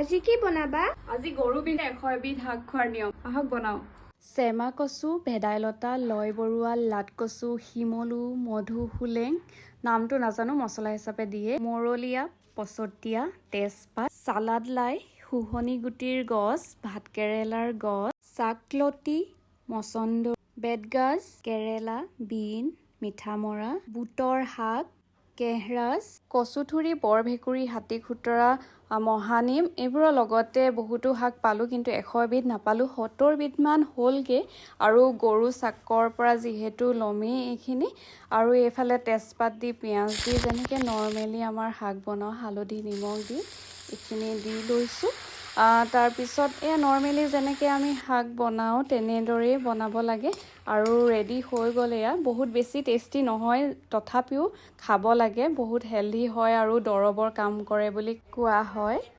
আজি কি বনাবা? আজি গৰু বিহু এশ এবিধ শাক খোৱাৰ নিয়ম। আহক বনাওঁ। চেমা কচু ভেদাইলতা লয় বৰুৱা লাট কচু শিমলু মধু সোলেং নামটো নাজানো মছলা হিচাপে দিয়ে। মৰলীয়া পচতীয়া তেজপাত চালাড লাই শুহনি গুটিৰ গছ ভাতকেৰেলাৰ গছ চাকলতি মচন্দৰ বেতগাজ কেৰেলা বিন মিঠামৰা বুটৰ শাক কেহৰাজ, কচুথুৰি, বৰভেকুৰী হাতী খুতৰা মহানিম, এইবোৰৰ লগতে বহুতো শাক পালোঁ, কিন্তু এশ এবিধ নাপালোঁ। সত্তৰবিধমান হ'লগৈ আৰু গৰু চাকৰ পৰা যিহেতু ল'মেই এইখিনি। আৰু এইফালে তেজপাত দি, পিঁয়াজ দি, যেনেকৈ নৰ্মেলি আমাৰ শাক বনাওঁ, হালধি, নিমখ দি, এইখিনি দি লৈছোঁ। তাৰপিছত এয়া নৰ্মেলি যেনেকৈ আমি শাক বনাওঁ তেনেদৰেই বনাব লাগে। আৰু ৰেডি হৈ গ'ল এয়া। বহুত বেছি টেষ্টি নহয় তথাপিও খাব লাগে। বহুত হেল্ডি হয় আৰু দৰৱৰ কাম কৰে বুলি কোৱা হয়।